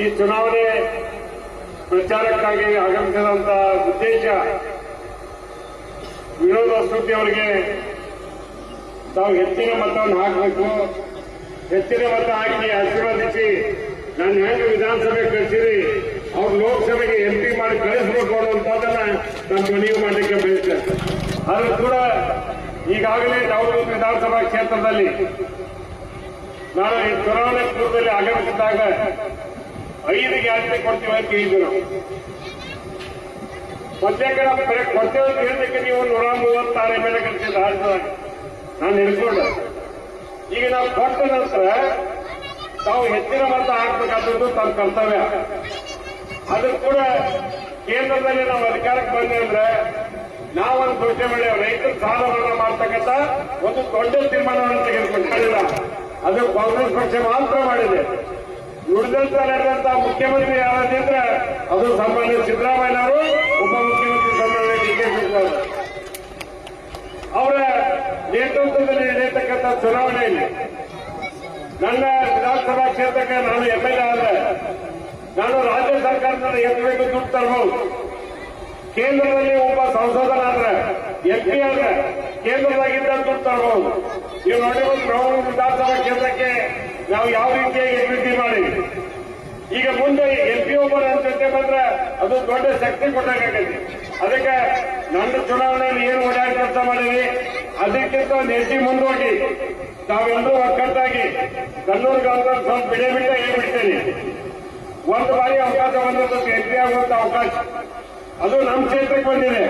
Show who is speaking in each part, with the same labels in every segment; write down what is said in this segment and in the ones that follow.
Speaker 1: ಈ ಚುನಾವಣೆ ಪ್ರಚಾರಕ್ಕಾಗಿ ಆಗಮಿಸಿದಂತ ಉದ್ದೇಶ ವಿನೋದ್ ವಸತಿ ಅವರಿಗೆ ತಾವು ಹೆಚ್ಚಿನ ಮತವನ್ನು ಹಾಕಬೇಕು. ಹೆಚ್ಚಿನ ಮತ ಹಾಕಿ ಆಶೀರ್ವದಿಸಿ ನಾನು ಹೆಂಗೆ ವಿಧಾನಸಭೆ ಕಳಿಸಿರಿ, ಅವ್ರು ಲೋಕಸಭೆಗೆ ಎಂಪಿ ಮಾಡಿ ಕಳಿಸಬೇಕು ಅನ್ನುವಂಥದ್ದನ್ನ ನಾನು ಮನವಿ ಮಾಡಲಿಕ್ಕೆ ಬಯಸ್ತೇನೆ. ಆದರೂ ಕೂಡ ಈಗಾಗಲೇ ನಾವು ವಿಧಾನಸಭಾ ಕ್ಷೇತ್ರದಲ್ಲಿ ನಾನು ಈ ಚುನಾವಣೆ ಪೂರ್ವದಲ್ಲಿ ಆಗಮಿಸಿದಾಗ ಐದು ಗ್ಯಾರಂಟಿ ಕೊಡ್ತೀವಿ ಅಂತ ಹೇಳಿದ್ರು ನಾವು. ಸದ್ಯಕ್ಕೆ ಬರೀ ಕೊಡ್ತೇವೆ ಅಂತ ಹೇಳಿದ್ದಕ್ಕೆ ನೀವು ನೂರ ಮೂವತ್ತಾರು ಎಂ ಎಲ್ ಎ ಕಳಿಸಿದ ನಾನು ಹಿಡ್ಕೊಂಡು. ಈಗ ನಾವು ಕೊಟ್ಟ ನಂತರ ತಾವು ಹೆಚ್ಚಿನ ಮತ ಹಾಕ್ಬೇಕಾದದ್ದು ತಮ್ಮ ಕರ್ತವ್ಯ. ಅದು ಕೂಡ ಕೇಂದ್ರದಲ್ಲಿ ನಾವು ಅಧಿಕಾರಕ್ಕೆ ಬಂದೆ ಅಂದ್ರೆ ನಾವೊಂದು ದೊಡ್ಡ ಮಾಡಿ ರೈತರ ಸಾಲ ಮನ್ನಾ ಮಾಡ್ತಕ್ಕಂಥ ಒಂದು ದೊಡ್ಡ ತೀರ್ಮಾನವನ್ನು ತೆಗೆದುಕೊಂಡಿಲ್ಲ ಅದು ಕಾಂಗ್ರೆಸ್ ಪಕ್ಷ ಮಾತ್ರ ಮಾಡಿದೆ. ನುಡಿದಂತ ಮುಖ್ಯಮಂತ್ರಿ ಯಾರಾದ್ರೆ ಅದು ಸಾಮಾನ್ಯ ಸಿದ್ದರಾಮಯ್ಯ ಅವರು ಉಪಮುಖ್ಯಮಂತ್ರಿ ಸನ್ಮಾನ್ಯ ಡಿ ಕೆ ಶಿವಕುಮಾರ್ ಅವರ. ನೇತೃತ್ವದಲ್ಲಿ ನಡೆಯತಕ್ಕಂಥ ಚುನಾವಣೆಯಲ್ಲಿ ನನ್ನ ವಿಧಾನಸಭಾ ಕ್ಷೇತ್ರಕ್ಕೆ ನಾನು ಎಂಎಲ್ಎ ಆದ್ರೆ ನಾನು ರಾಜ್ಯ ಸರ್ಕಾರದಿಂದ ಎತ್ತಬೇಕು ದುಡ್ಡು ತರಬಹುದು ಕೇಂದ್ರದಲ್ಲಿ ಒಬ್ಬ ಸಂಸದನಾದ್ರೆ ಎಂಪಿ ಆದ್ರೆ ಕೇಂದ್ರದಾಗಿದ್ದ ದುಡ್ಡು ತರಬಹುದು ನೀವು ನೋಡಿ ಒಂದು ವಿಧಾನಸಭಾ ಕ್ಷೇತ್ರಕ್ಕೆ ನಾವು ಯಾವ ರೀತಿಯಾಗಿ ಅಭಿವೃದ್ಧಿ ಮಾಡಿ? ಈಗ ಮುಂದೆ ಎಲ್ ಪಿ ಒಬ್ಬರ ಅಂತ ಬಂದ್ರೆ ಅದು ದೊಡ್ಡ ಶಕ್ತಿ ಕೊಟ್ಟಾಗತ್ತೆ ಅದಕ್ಕೆ ನನ್ನ ಚುನಾವಣೆಯಲ್ಲಿ ಏನು ಓಡಾಡಿ ಕೆಲಸ ಮಾಡಿದ್ವಿ? ಅದಕ್ಕಿಂತ ಒಂದು ಹೆಜ್ಜೆ ಮುಂದೋಗಿ ತಾವೆಲ್ಲರೂ ಒಕ್ಕಟ್ಟಾಗಿ ಕಣ್ಣೂರು ಗಾಂಧಿ ಸ್ವಲ್ಪ ಬಿಡೆ ಬಿಟ್ಟೆ ಹೇಳ್ಬಿಡ್ತೇನೆ. ಒಂದು ಬಾರಿ ಅವಕಾಶ ಬಂದಿರ್ತದೆ ಎಲ್ ಆಗುವಂತ ಅವಕಾಶ. ಅದು ನಮ್ಮ ಕ್ಷೇತ್ರಕ್ಕೆ ಬಂದಿದೆ.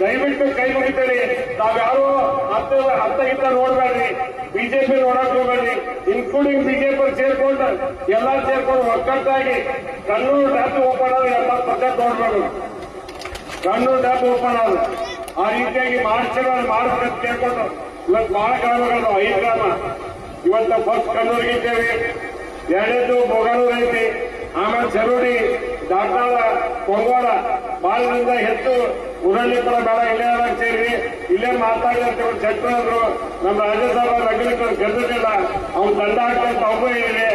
Speaker 1: ದಯವಿಟ್ಟು ಕೈ ಮುಗಿತೇನೆ ತಾವ್ಯಾರು ಹತ್ತು ಹತ್ತಗಿಂತ ನೋಡ್ಬೇಡ್ರಿ. ಬಿಜೆಪಿ ನೋಡಕ್ ಹೋಗ್ಬೇಡ್ರಿ ಇನ್ಕ್ಲೂಡಿಂಗ್ ಬಿಜೆಪಿ ಸೇರ್ಕೊಂಡು ಎಲ್ಲಾ ಸೇರ್ಕೊಂಡು ಒಕ್ಕಟ್ಟಾಗಿ ಕಣ್ಣೂರು ಡ್ಯಾಪ್ ಓಪನ್ ಆದ್ರೆ ಎಲ್ಲ ಪರ್ಸೆಂಟ್ ನೋಡ್ಬೇಕು ಕಣ್ಣೂರು ಡ್ಯಾಪ್ ಓಪನ್ ಆದ್ರೆ. ಆ ರೀತಿಯಾಗಿ ಮಾಡ್ಸಿರೋ ಮಾಡ್ಬೇಕಂತ ಕೇಳ್ಕೊಂಡು ಇವತ್ತು ಬಹಳ ಗ್ರಾಮಗಳು ಐದು ಗ್ರಾಮ. ಇವತ್ತು ಫಸ್ಟ್ ಕಣ್ಣೂರಿಗೆ ಇದ್ದೇವೆ. ಎರಡನೇದು ಮೊಗನೂರು ಐತಿ. ಆಮೇಲೆ ಚರುಡಿ ದಾಟಾಳ ಕೊಂಗೋಳ ಬಾಳದಿಂದ ಹೆಚ್ಚು ಉರಳಿ ಕೂಡ ಬೇಡ, ಇಲ್ಲೇ ಇಲ್ಲೇ ಮಾತಾಡಿದ್ರು ಅಂದ್ರು ನಮ್ಮ ರಾಜ್ಯಸಭಾ ನಗರಕ್ಕೆ ಗೆದ್ದಿಲ್ಲ ಅವ್ನು ದಂಡ ಹಾಕಂತ ಒಬ್ಬ ಇದೆ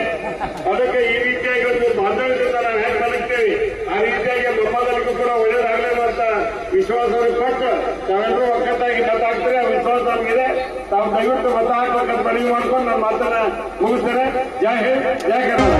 Speaker 1: ಅದಕ್ಕೆ ಈ ರೀತಿಯಾಗಿ ಒಂದು ಬಾಂಧವ್ಯದಿಂದ ನಾವು ಹೇಗೆ ಬದುಕ್ತೇವೆ ಆ ರೀತಿಯಾಗಿ ಮೊಮ್ಮದರಿಗೂ ಕೂಡ ಒಳ್ಳೇದಾಗಲಿಲ್ಲ ಅಂತ ವಿಶ್ವಾಸವನ್ನು ಕೊಟ್ಟು ತಾವೆಲ್ಲರೂ ಒಕ್ಕಟ್ಟಾಗಿ ಮತ ಹಾಕ್ತಾರೆ ಆ ವಿಶ್ವಾಸ ನಮಗಿದೆ ತಾವು ದಯವಿಟ್ಟು ಮತ ಹಾಕ್ಬೇಕಂತ ಮನವಿ ಮಾಡ್ಕೊಂಡು ನನ್ನ ಮಾತನ್ನ ಮುಗಿಸ್ತಾರೆ ಜೈ ಹಿಂದ್, ಜೈ ಕರ್ನಾಟಕ.